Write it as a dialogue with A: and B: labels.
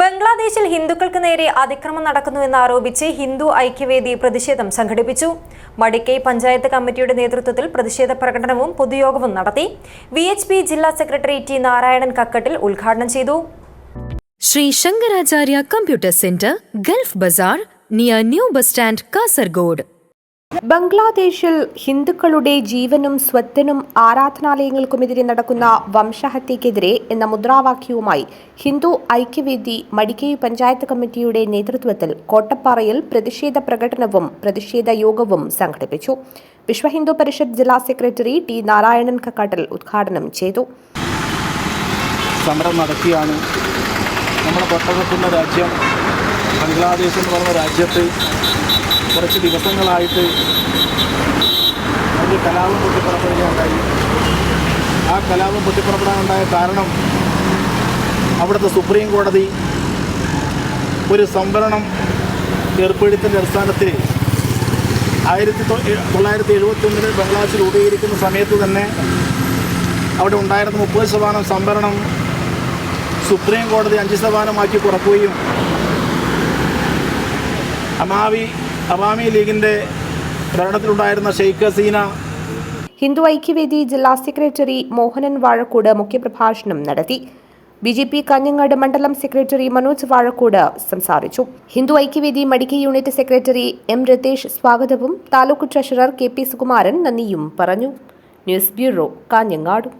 A: ബംഗ്ലാദേശിൽ ഹിന്ദുക്കൾക്ക് നേരെ അതിക്രമം നടക്കുന്നുവെന്ന് ആരോപിച്ച് ഹിന്ദു ഐക്യവേദി പ്രതിഷേധം സംഘടിപ്പിച്ചു. മടിക്കൈ പഞ്ചായത്ത് കമ്മിറ്റിയുടെ നേതൃത്വത്തിൽ പ്രതിഷേധ പ്രകടനവും പൊതുയോഗവും നടത്തി. വി ജില്ലാ സെക്രട്ടറി ടി നാരായണൻ കക്കട്ടിൽ ഉദ്ഘാടനം ചെയ്തു.
B: Shri Shankaracharya computer centre Gulf bazaar near new bus stand Kasaragod.
C: ബംഗ്ലാദേശിൽ ഹിന്ദുക്കളുടെ ജീവനും സ്വത്തിനും ആരാധനാലയങ്ങൾക്കുമെതിരെ നടക്കുന്ന വംശഹത്യക്കെതിരെ എന്ന മുദ്രാവാക്യവുമായി ഹിന്ദു ഐക്യവേദി മടിക്കൈ പഞ്ചായത്ത് കമ്മിറ്റിയുടെ നേതൃത്വത്തിൽ കോട്ടപ്പാറയിൽ പ്രതിഷേധ പ്രകടനവും പ്രതിഷേധ യോഗവും സംഘടിപ്പിച്ചു. വിശ്വ ഹിന്ദു പരിഷത്ത് ജില്ലാ സെക്രട്ടറി ടി നാരായണൻ കക്കാട്ടൽ ഉദ്ഘാടനം ചെയ്തു.
D: സമരം നടത്തിയാണ് നമ്മുടെ തൊട്ടടുത്തുള്ള രാജ്യം. ബംഗ്ലാദേശ് എന്ന് പറഞ്ഞ രാജ്യത്ത് കുറച്ച് ദിവസങ്ങളായിട്ട് ഒരു കലാപം പൊട്ടിപ്പുറപ്പെടുകയുണ്ടായി. ആ കലാപം പൊട്ടിപ്പുറപ്പെടാനുണ്ടായ കാരണം അവിടുത്തെ സുപ്രീം കോടതി ഒരു സംവരണം ഏർപ്പെടുത്തിന്റെ അടിസ്ഥാനത്തിൽ ആയിരത്തി തൊള്ളായിരത്തി എഴുപത്തി ഒന്നിൽ ബംഗ്ലാദേശിൽ രൂപീകരിക്കുന്ന സമയത്ത് തന്നെ അവിടെ ഉണ്ടായിരുന്ന മുപ്പത് ശതമാനം സംവരണം സുപ്രീം കോടതി അഞ്ച് ശതമാനമാക്കി കുറക്കുകയും. അമാവി അവാമി ലീഗിന്റെ ഭരണത്തിലുണ്ടായിരുന്ന ഷെയ്ഖ് ഹസീന.
C: ഹിന്ദു ഐക്യവേദി ജില്ലാ സെക്രട്ടറി മോഹനൻ വാഴക്കൂട് മുഖ്യപ്രഭാഷണം നടത്തി. ബി ജെ പി കാഞ്ഞങ്ങാട് മണ്ഡലം സെക്രട്ടറി മനോജ് വാഴക്കോട് സംസാരിച്ചു. Hindu Aikyavedi Madikki unit secretary M Rathesh സ്വാഗതവും taluk treasurer K P Sukumaran നന്ദിയും പറഞ്ഞു. News bureau Kanhangad.